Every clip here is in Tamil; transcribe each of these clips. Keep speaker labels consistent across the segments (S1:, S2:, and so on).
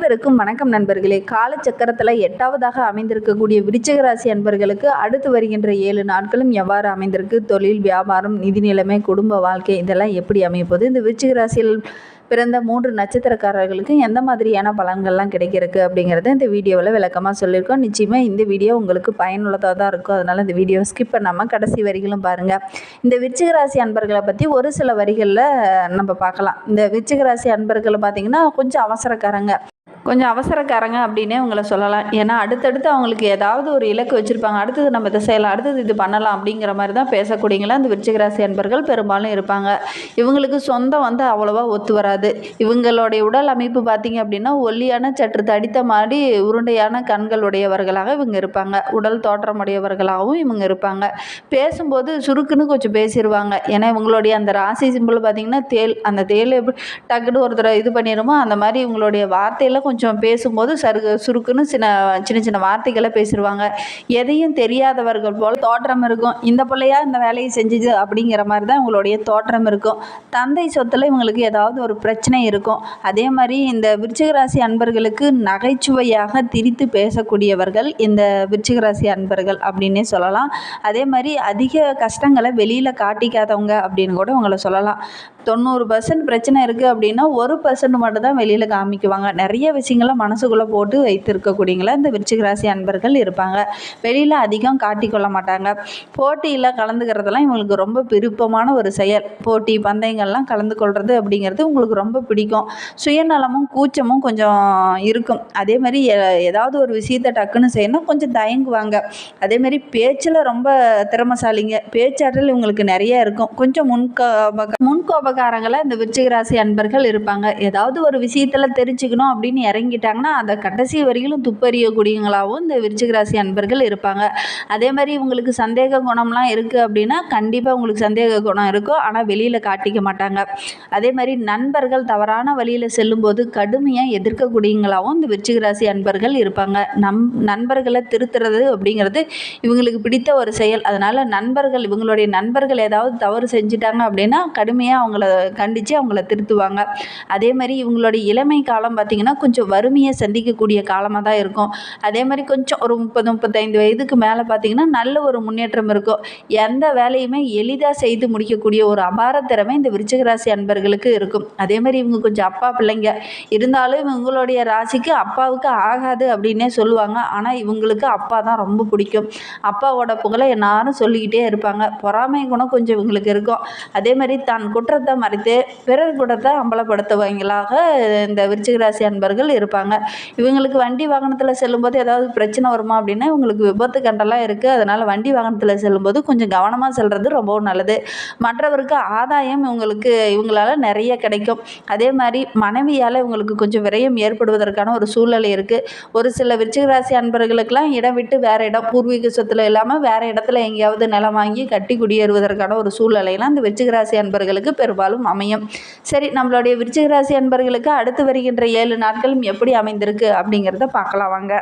S1: அனைவருக்கும் வணக்கம் நண்பர்களே. காலச்சக்கரத்தில் எட்டாவதாக அமைந்திருக்கக்கூடிய விருச்சிக ராசி அன்பர்களுக்கு அடுத்து வருகின்ற ஏழு நாட்களும் எவ்வாறு அமைந்திருக்கு? தொழில் வியாபாரம் நிதி நிலைமை குடும்ப வாழ்க்கை இதெல்லாம் எப்படி அமைப்போது இந்த விருச்சிக ராசியில் பிறந்த மூன்று நட்சத்திரக்காரர்களுக்கு எந்த மாதிரியான பலன்கள்லாம் கிடைக்கிறதுக்கு அப்படிங்கிறத இந்த வீடியோவில் விளக்கமாக சொல்லியிருக்கோம். நிச்சயமாக இந்த வீடியோ உங்களுக்கு பயனுள்ளதாக தான் இருக்கும். அதனால் இந்த வீடியோ ஸ்கிப் பண்ணாமல் கடைசி வரிகளும் பாருங்கள் இந்த விருச்சிக ராசி அன்பர்களை பற்றி ஒரு சில வரிகளில் நம்ம பார்க்கலாம். இந்த விருச்சிக ராசி அன்பர்களை பார்த்திங்கன்னா கொஞ்சம் அவசரக்காரங்க. கொஞ்சம் அவசரக்காரங்க அப்படின்னே உங்களை சொல்லலாம். ஏன்னா அடுத்தடுத்து அவங்களுக்கு ஏதாவது ஒரு இலக்கு வச்சுருப்பாங்க. அடுத்தது நம்ம இதை செய்யலாம் அடுத்தது இது பண்ணலாம் அப்படிங்கிற மாதிரி தான் பேசக்கூடியங்களா? அந்த விருச்சிகராசி அன்பர்கள் பெரும்பாலும் இருப்பாங்க. இவங்களுக்கு சொந்தம் வந்து அவ்வளோவா ஒத்து வராது. இவங்களுடைய உடல் அமைப்பு பார்த்திங்க அப்படின்னா ஒல்லியான சற்று தடித்த மாதிரி உருண்டையான கண்களுடையவர்களாக இவங்க இருப்பாங்க. உடல் தோற்றமுடையவர்களாகவும் இவங்க இருப்பாங்க. பேசும்போது சுருக்குன்னு கொஞ்சம் பேசிடுவாங்க ஏன்னா இவங்களுடைய அந்த ராசி சிம்பிள் பார்த்திங்கன்னா தேல் அந்த தேல் எப்படி டக்குன்னு ஒருத்தர் இது பண்ணிடுமோ அந்த மாதிரி இவங்களுடைய வார்த்தையில் கொஞ்சம் பேசும்போது சருகு சுருக்குன்னு சின்ன சின்ன சின்ன வார்த்தைகளை பேசிடுவாங்க எதையும் தெரியாதவர்கள் போல் தோற்றம் இருக்கும். இந்த பிள்ளையா இந்த வேலையை செஞ்சுது அப்படிங்கிற மாதிரி தான் இவங்களுடைய தோற்றம் இருக்கும். தந்தை சொத்தில் இவங்களுக்கு ஏதாவது ஒரு பிரச்சனை இருக்கும். அதே மாதிரி இந்த விருச்சிகராசி அன்பர்களுக்கு நகைச்சுவையாக திரித்து பேசக்கூடியவர்கள் இந்த விருச்சிகராசி அன்பர்கள் அப்படின்னே சொல்லலாம். அதே மாதிரி அதிக கஷ்டங்களை வெளியில் காட்டிக்காதவங்க அப்படின்னு கூட உங்களை சொல்லலாம். தொண்ணூறு பர்சன்ட் பிரச்சனை இருக்குது அப்படின்னா ஒரு பர்சன்ட் மட்டும் தான் வெளியில் காமிக்குவாங்க. நிறைய விஷயங்களை மனசுக்குள்ளே போட்டு வைத்திருக்கக்கூடியங்கள இந்த விருச்சிகராசி அன்பர்கள் இருப்பாங்க. வெளியில் அதிகம் காட்டிக்கொள்ள மாட்டாங்க. போட்டியில் கலந்துக்கிறதெல்லாம் இவங்களுக்கு ரொம்ப விருப்பமான ஒரு செயல். போட்டி பந்தயங்கள்லாம் கலந்து கொள்வது அப்படிங்கிறது உங்களுக்கு ரொம்ப பிடிக்கும். சுயநலமும் கூச்சமும் கொஞ்சம் இருக்கும். அதே மாதிரி எ- ஏதாவது ஒரு விஷயத்தை டக்குன்னு செய்யணும் கொஞ்சம் தயங்குவாங்க. அதேமாரி பேச்சில் ரொம்ப திறமசாலிங்க. பேச்சாற்றல் இவங்களுக்கு நிறைய இருக்கும். கொஞ்சம் முன்கோப இந்த விருச்சிகராசி அன்பர்கள் இருப்பாங்க. ஏதாவது ஒரு விஷயத்தில் தெரிஞ்சுக்கணும் அப்படின்னு இறங்கிட்டாங்கன்னா அதை கடைசி வரையிலும் துப்பறியக்கூடியவங்களாகவும் இந்த விருச்சிகராசி அன்பர்கள் இருப்பாங்க. அதே மாதிரி இவங்களுக்கு சந்தேக குணம்லாம் இருக்குது அப்படின்னா கண்டிப்பாக உங்களுக்கு சந்தேக குணம் இருக்கும். ஆனால் வெளியில் காட்டிக்க மாட்டாங்க. அதே மாதிரி நண்பர்கள் தவறான வழியில் செல்லும்போது கடுமையாக எதிர்க்கக்கூடியவங்களாகவும் இந்த விருச்சிகராசி அன்பர்கள் இருப்பாங்க. நம் நண்பர்களை திருத்துறது அப்படிங்கிறது இவங்களுக்கு பிடித்த ஒரு செயல். அதனால் நண்பர்கள் இவங்களுடைய நண்பர்கள் ஏதாவது தவறு செஞ்சுட்டாங்க அப்படின்னா கடுமையாக அவங்கள கண்டித்து அவங்கள திருத்துவாங்க. அதே மாதிரி இவங்களுடைய இளமை காலம் பார்த்திங்கன்னா கொஞ்சம் வறுமையை சந்திக்கக்கூடிய காலமாக தான் இருக்கும். அதே மாதிரி கொஞ்சம் ஒரு முப்பது முப்பத்தைந்து வயதுக்கு மேலே பார்த்திங்கன்னா நல்ல ஒரு முன்னேற்றம் இருக்கும். எந்த வேலையுமே எளிதாக செய்து முடிக்கக்கூடிய ஒரு அபார திறமை இந்த விருச்சிக ராசி அன்பர்களுக்கு இருக்கும். அதே மாதிரி இவங்க கொஞ்சம் அப்பா பிள்ளைங்க. இருந்தாலும் இவங்களுடைய ராசிக்கு அப்பாவுக்கு ஆகாது அப்படின்னே சொல்லுவாங்க. ஆனால் இவங்களுக்கு அப்பா தான் ரொம்ப பிடிக்கும். அப்பாவோட புகழை எல்லாரும் சொல்லிக்கிட்டே இருப்பாங்க. பொறாமை குணம் கொஞ்சம் இவங்களுக்கு இருக்கும். அதே மாதிரி தன் குற்றத்தை மறைத்து பிறர் குற்றத்தை அம்பலப்படுத்துவங்களாக இந்த விருச்சிக ராசி அன்பர்கள் இருப்பாங்க. இவங்களுக்கு வண்டி வாகனத்தில் செல்லும்போது ஏதாவது பிரச்சனை வருமா அப்படின்னா இவங்களுக்கு விபத்து கண்டெல்லாம் இருக்குது அதனால் வண்டி வாகனத்தில் செல்லும்போது கொஞ்சம் கவனமாக செல்வது ரொம்பவும் நல்லது. மற்றவருக்கு ஆதாயம் இவங்களுக்கு இவங்களால நிறைய கிடைக்கும். அதே மாதிரி மனைவியால் இவங்களுக்கு கொஞ்சம் விரயம் ஏற்படுவதற்கான ஒரு சூழ்நிலை இருக்குது ஒரு சில விருச்சிக ராசி அன்பர்களுக்கெல்லாம் இடம் விட்டு வேறு இடம் பூர்வீக சொத்துல இல்லாமல் வேறு இடத்துல எங்கேயாவது நிலம் வாங்கி கட்டி குடியேறுவதற்கான ஒரு சூழ்நிலையெல்லாம் இந்த விருச்சிக ராசி அன்பர்களுக்கு பெரும்பாலும் அமையும். சரி நம்மளுடைய விருச்சிக ராசி அன்பர்களுக்கு அடுத்து வருகின்ற ஏழு நாட்களும் எப்படி அமைந்திருக்கு அப்படிங்கிறத பார்க்கலாம் வாங்க.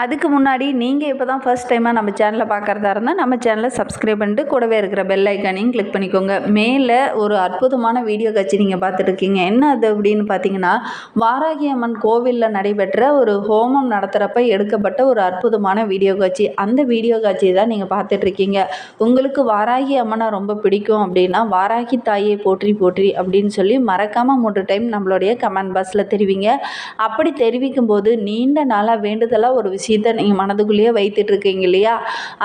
S1: அதுக்கு முன்னாடி நீங்கள் இப்போ தான் ஃபர்ஸ்ட் டைமாக நம்ம சேனலை பார்க்குறதா இருந்தால் நம்ம சேனலை சப்ஸ்கிரைப் பண்ணிட்டு கூடவே இருக்கிற பெல் ஐக்கானையும் கிளிக் பண்ணிக்கோங்க. மேலே ஒரு அற்புதமான வீடியோ காட்சி நீங்கள் பார்த்துட்ருக்கீங்க என்ன அது அப்படின்னு பார்த்தீங்கன்னா வாராகி அம்மன் கோவிலில் நடைபெற்ற ஒரு ஹோமம் நடத்துகிறப்ப எடுக்கப்பட்ட ஒரு அற்புதமான வீடியோ காட்சி. அந்த வீடியோ காட்சியை தான் நீங்கள் பார்த்துட்ருக்கீங்க உங்களுக்கு வாராகி அம்மனை ரொம்ப பிடிக்கும் அப்படின்னா வாராகி தாயை போற்றி போற்றி அப்படின்னு சொல்லி மறக்காமல் மூன்று டைம் நம்மளுடைய கமெண்ட் பாக்ஸில் தெரிவிங்க. அப்படி தெரிவிக்கும் போது நீண்ட நாளாக வேண்டுதலாக ஒரு விஷயத்தை நீங்கள் மனதுக்குள்ளேயே வைத்துட்டு இருக்கீங்க இல்லையா?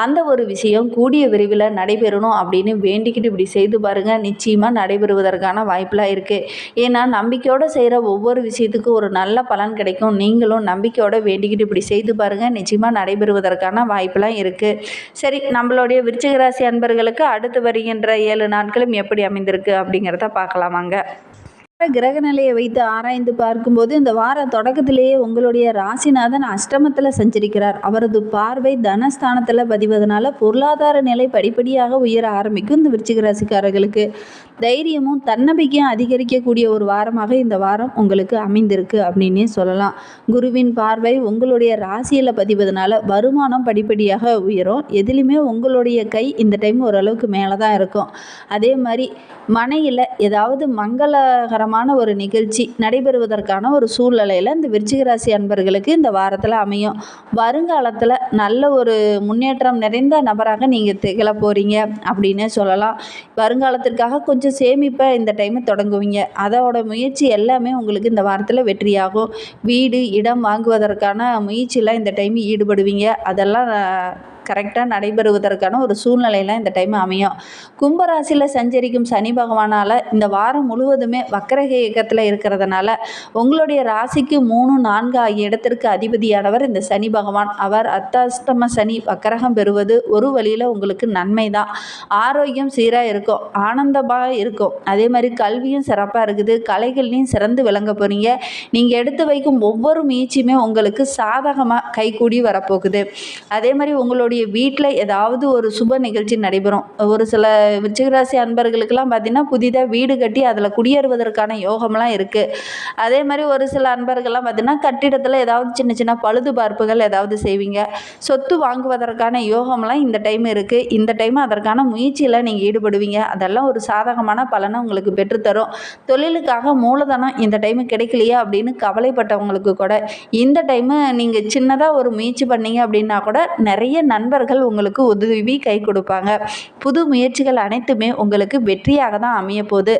S1: அந்த ஒரு விஷயம் கூடிய விரைவில் நடைபெறணும் அப்படின்னு வேண்டிக்கிட்டு இப்படி செய்து பாருங்கள் நிச்சயமாக நடைபெறுவதற்கான வாய்ப்பெலாம் இருக்குது ஏன்னா நம்பிக்கையோடு செய்கிற ஒவ்வொரு விஷயத்துக்கும் ஒரு நல்ல பலன் கிடைக்கும். நீங்களும் நம்பிக்கையோடு வேண்டிக்கிட்டு இப்படி செய்து பாருங்கள் நிச்சயமாக நடைபெறுவதற்கான வாய்ப்பெலாம் இருக்குது சரி நம்மளுடைய விருச்சிகராசி அன்பர்களுக்கு அடுத்து வருகின்ற ஏழு நாட்களும் எப்படி அமைந்திருக்கு அப்படிங்கிறத பார்க்கலாமாங்க. கிரக நிலையை வைத்து ஆராய்ந்து பார்க்கும்போது இந்த வார தொடக்கத்திலேயே உங்களுடைய ராசிநாதன் அஷ்டமத்தில் சஞ்சரிக்கிறார். அவரது பார்வை தனஸ்தானத்தில் பதிவதனால பொருளாதார நிலை படிப்படியாக உயர ஆரம்பிக்கும் இந்த விருச்சிக ராசிக்காரர்களுக்கு. தைரியமும் தன்னம்பிக்கையும் அதிகரிக்கக்கூடிய ஒரு வாரமாக இந்த வாரம் உங்களுக்கு அமைந்திருக்கு அப்படின்னே சொல்லலாம். குருவின் பார்வை உங்களுடைய ராசியில் பதிவதனால வருமானம் படிப்படியாக உயரும். எதிலுமே உங்களுடைய கை இந்த டைம் ஓரளவுக்கு மேலே தான் இருக்கும். அதே மாதிரி மனையில் ஏதாவது மங்களகரம் மங்களகரமான ஒரு நிகழ்ச்சி நடைபெறுவதற்கான ஒரு சூழ்நிலையில் இந்த விருச்சிகராசி அன்பர்களுக்கு இந்த வாரத்தில் அமையும். வருங்காலத்தில் நல்ல ஒரு முன்னேற்றம் நிறைந்த நபராக நீங்கள் திகழ போகிறீங்க அப்படின்னே சொல்லலாம். வருங்காலத்திற்காக கொஞ்சம் சேமிப்பை இந்த டைம் தொடங்குவீங்க. அதோட முயற்சி எல்லாமே உங்களுக்கு இந்த வாரத்தில் வெற்றியாகும். வீடு இடம் வாங்குவதற்கான முயற்சியில் இந்த டைம் ஈடுபடுவீங்க. அதெல்லாம் கரெக்டாக நடைபெறுவதற்கான ஒரு சூழ்நிலையெல்லாம் இந்த டைம் அமையும். கும்பராசியில் சஞ்சரிக்கும் சனி பகவானால் இந்த வாரம் முழுவதுமே வக்கரக இயக்கத்தில் இருக்கிறதுனால உங்களுடைய ராசிக்கு மூணு நான்கு ஆகிய இடத்திற்கு அதிபதியானவர் இந்த சனி பகவான். அவர் அர்த்தாஷ்டம சனி வக்கரகம் பெறுவது ஒரு வழியில் உங்களுக்கு நன்மை தான் ஆரோக்கியம் சீராக இருக்கும் ஆனந்தமாக இருக்கும். அதே மாதிரி கல்வியும் சிறப்பாக இருக்குது கலைகள்லையும் சிறந்து விளங்க போகிறீங்க நீங்கள் எடுத்து வைக்கும் ஒவ்வொரு முயற்சியுமே உங்களுக்கு சாதகமாக கைகூடி வரப்போகுது. அதே மாதிரி உங்களுடைய வீட்டில் ஏதாவது ஒரு சுப நிகழ்ச்சி நடைபெறும். ஒரு சில விருச்சிகராசி அன்பர்களுக்கெல்லாம் பார்த்தீங்கன்னா புதிதாக வீடு கட்டி அதில் குடியேறுவதற்கான யோகம்லாம் இருக்குது அதே மாதிரி ஒரு சில அன்பர்கள்லாம் பார்த்தீங்கன்னா கட்டிடத்தில் ஏதாவது சின்ன சின்ன பழுது பார்ப்புகள் ஏதாவது செய்வீங்க. சொத்து வாங்குவதற்கான யோகம்லாம் இந்த டைம் இருக்குது இந்த டைம் அதற்கான முயற்சியில் நீங்கள் ஈடுபடுவீங்க. அதெல்லாம் ஒரு சாதகமான பலனை உங்களுக்கு பெற்றுத்தரும். தொழிலுக்காக மூலதனம் இந்த டைமு கிடைக்கலையா அப்படின்னு கவலைப்பட்டவங்களுக்கு கூட இந்த டைமு நீங்கள் சின்னதாக ஒரு முயற்சி பண்ணீங்க அப்படின்னா கூட நிறைய நன்மை நண்பர்கள் உங்களுக்கு உதவி கை கொடுப்பாங்க. புது முயற்சிகள் அனைத்துமே உங்களுக்கு வெற்றியாக தான் அமைய போகுது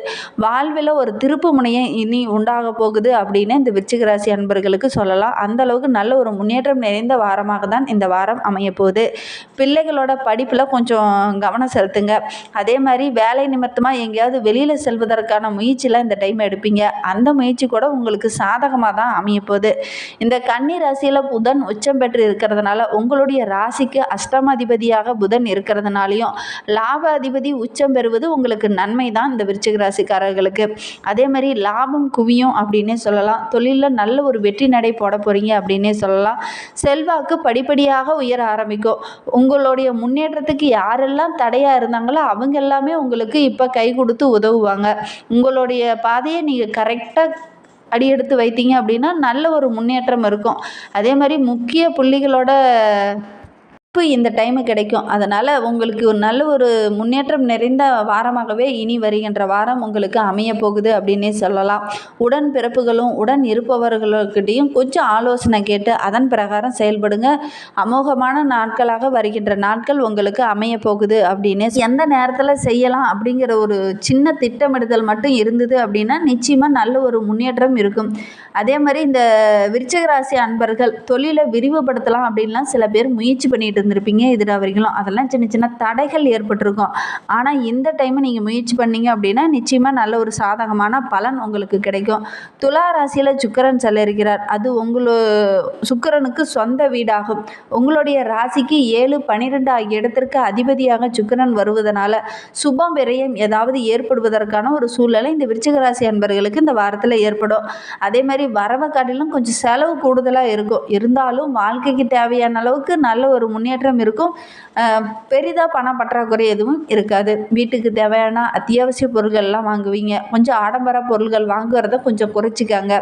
S1: வாழ்வில் ஒரு திருப்பு முனையை இனி உண்டாக போகுது அப்படின்னு இந்த விருச்சிக ராசி அன்பர்களுக்கு சொல்லலாம். அந்த அளவுக்கு நல்ல ஒரு முன்னேற்றம் நிறைந்த வாரமாக தான் இந்த வாரம் அமைய போகுது பிள்ளைகளோட படிப்பில் கொஞ்சம் கவனம் செலுத்துங்க. அதே மாதிரி வேலை நிமித்தமாக எங்கேயாவது வெளியில் செல்வதற்கான முயற்சியெலாம் இந்த டைம் எடுப்பீங்க. அந்த முயற்சி கூட உங்களுக்கு சாதகமாக தான் அமைய போகுது இந்த கன்னி ராசியில் புதன் உச்சம் பெற்று இருக்கிறதுனால உங்களுடைய ராசிக்கு அஷ்டமாதிபதியாக புதன் இருக்கிறதுனாலையும் லாப அதிபதி உச்சம் பெறுவது உங்களுக்கு நன்மை தான் இந்த விருச்சிக ராசிக்காரர்களுக்கு அதே மாதிரி லாபம் குவியும் அப்படின்னே சொல்லலாம். தொழிலில் நல்ல ஒரு வெற்றி நடை போட போகிறீங்க அப்படின்னே சொல்லலாம். செல்வாக்கு படிப்படியாக உயர ஆரம்பிக்கும். உங்களுடைய முன்னேற்றத்துக்கு யாரெல்லாம் தடையாக இருந்தாங்களோ அவங்க எல்லாமே உங்களுக்கு இப்போ கை கொடுத்து உதவுவாங்க. உங்களுடைய பாதையை நீங்கள் கரெக்டாக அடியெடுத்து வைத்தீங்க அப்படின்னா நல்ல ஒரு முன்னேற்றம் இருக்கும். அதே மாதிரி முக்கிய புள்ளிகளோட வாய்ப்பு இந்த டைமு கிடைக்கும். அதனால் உங்களுக்கு ஒரு நல்ல ஒரு முன்னேற்றம் நிறைந்த வாரமாகவே இனி வருகின்ற வாரம் உங்களுக்கு அமைய போகுது அப்படின்னே சொல்லலாம். உடன் பிறப்புகளும் உடன் இருப்பவர்களுக்கிட்டையும் கொஞ்சம் ஆலோசனை கேட்டு அதன் பிரகாரம் செயல்படுங்க. அமோகமான நாட்களாக வருகின்ற நாட்கள் உங்களுக்கு அமைய போகுது அப்படின்னு எந்த நேரத்தில் செய்யலாம் அப்படிங்கிற ஒரு சின்ன திட்டமிடுதல் மட்டும் இருந்தது அப்படின்னா நிச்சயமாக நல்ல ஒரு முன்னேற்றம் இருக்கும். அதே மாதிரி இந்த விருச்சகராசி அன்பர்கள் தொழிலை விரிவுபடுத்தலாம் அப்படின்லாம் சில பேர் முயற்சி பண்ணிட்டு இருந்திருப்பீங்க இதில் வரைக்கும் அதெல்லாம் சின்ன சின்ன தடைகள் ஏற்பட்டிருக்கும். ஆனால் இந்த டைம் நீங்கள் முயற்சி பண்ணீங்க அப்படின்னா நிச்சயமாக நல்ல ஒரு சாதகமான பலன் உங்களுக்கு கிடைக்கும். துலா ராசியில் சுக்கரன் செல்ல இருக்கிறார் அது உங்களு சுக்கரனுக்கு சொந்த வீடாகும். உங்களுடைய ராசிக்கு ஏழு பன்னிரெண்டு ஆகிய இடத்திற்கு அதிபதியாக சுக்கரன் வருவதனால சுபம் விரயம் ஏதாவது ஏற்படுவதற்கான ஒரு சூழ்நிலை இந்த விருச்சிக ராசி அன்பர்களுக்கு இந்த வாரத்தில் ஏற்படும். அதே மாதிரி வரவை காட்டிலும் கொஞ்சம் செலவு கூடுதலாக இருக்கும். இருந்தாலும் வாழ்க்கைக்கு தேவையான அளவுக்கு நல்ல ஒரு முன்னேற்றம் இருக்கும். பெரிதாக பண பற்றாக்குறை எதுவும் இருக்காது. வீட்டுக்கு தேவையான அத்தியாவசிய பொருட்கள்லாம் வாங்குவீங்க. கொஞ்சம் ஆடம்பர பொருள்கள் வாங்குறத கொஞ்சம் குறைச்சிக்காங்க.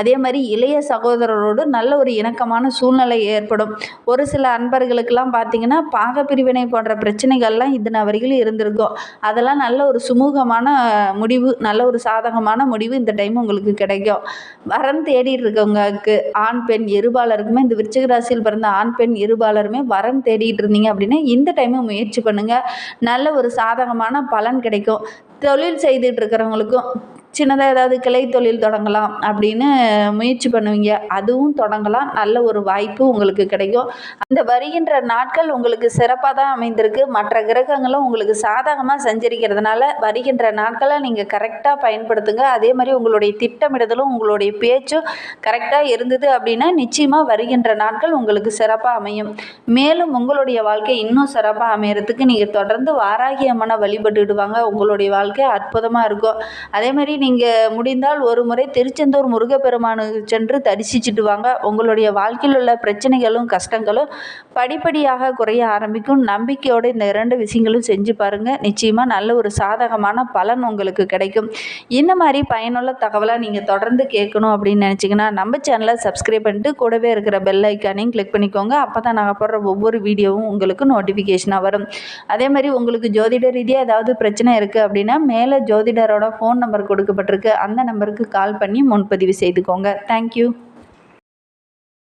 S1: அதே மாதிரி இளைய சகோதரரோடு நல்ல ஒரு இணக்கமான சூழ்நிலை ஏற்படும். ஒரு சில அன்பர்களுக்கெல்லாம் பார்த்தீங்கன்னா பாகப்பிரிவினை போன்ற பிரச்சனைகள்லாம் இதன வரைக்கும் இருந்திருக்கும். அதெல்லாம் நல்ல ஒரு சுமூகமான முடிவு நல்ல ஒரு சாதகமான முடிவு இந்த டைம் உங்களுக்கு கிடைக்கும். வரன் தேடிட்டு இருக்கவங்களுக்கு ஆண் பெண் இருபாலருக்குமே இந்த விருச்சிக ராசியில் பிறந்த ஆண் பெண் இருபாலருமே வரன் தேடிட்டு இருந்தீங்க அப்படின்னா இந்த டைமும் முயற்சி பண்ணுங்கள் நல்ல ஒரு சாதகமான பலன் கிடைக்கும். தொழில் செய்துட்டு இருக்கிறவங்களுக்கும் சின்னதாக ஏதாவது கிளை தொழில் தொடங்கலாம் அப்படின்னு முயற்சி பண்ணுவீங்க. அதுவும் தொடங்கலாம். நல்ல ஒரு வாய்ப்பு உங்களுக்கு கிடைக்கும். அந்த வருகின்ற நாட்கள் உங்களுக்கு சிறப்பாக தான் அமைந்திருக்கு. மற்ற கிரகங்களும் உங்களுக்கு சாதகமாக சஞ்சரிக்கிறதுனால வருகின்ற நாட்களை நீங்கள் கரெக்டாக பயன்படுத்துங்க. அதே மாதிரி உங்களுடைய திட்டமிடுதலும் உங்களுடைய பேச்சும் கரெக்டாக இருந்தது அப்படின்னா நிச்சயமாக வருகின்ற நாட்கள் உங்களுக்கு சிறப்பாக அமையும். மேலும் உங்களுடைய வாழ்க்கை இன்னும் சிறப்பாக அமையறதுக்கு நீங்கள் தொடர்ந்து வாராகியமான வழிபட்டுடுவாங்க உங்களுடைய வாழ்க்கை அற்புதமாக இருக்கும். அதே மாதிரி நீங்கள் முடிந்தால் ஒரு முறை திருச்செந்தூர் முருகப்பெருமானுக்கு சென்று தரிசிச்சுட்டு வாங்க. உங்களுடைய வாழ்க்கையில் உள்ள பிரச்சனைகளும் கஷ்டங்களும் படிப்படியாக குறைய ஆரம்பிக்கும். நம்பிக்கையோடு இந்த இரண்டு விஷயங்களும் செஞ்சு பாருங்கள் நிச்சயமாக நல்ல ஒரு சாதகமான பலன் உங்களுக்கு கிடைக்கும். இந்த மாதிரி பயனுள்ள தகவலாக நீங்கள் தொடர்ந்து கேட்கணும் அப்படின்னு நினச்சிங்கன்னா நம்ம சேனலை சப்ஸ்கிரைப் பண்ணிட்டு கூடவே இருக்கிற பெல் ஐக்கானையும் கிளிக் பண்ணிக்கோங்க. அப்போ தான் நாங்கள் போடுற ஒவ்வொரு வீடியோவும் உங்களுக்கு நோட்டிஃபிகேஷனாக வரும். அதே மாதிரி உங்களுக்கு ஜோதிட ரீதியாக ஏதாவது பிரச்சனை இருக்குது அப்படின்னா மேலே ஜோதிடரோட ஃபோன் நம்பர் கொடுக்க கொடுக்கப்பட்டிருக்கு. அந்த நம்பருக்கு கால் பண்ணி முன்பதிவு செய்துக்கோங்க. தேங்க்யூ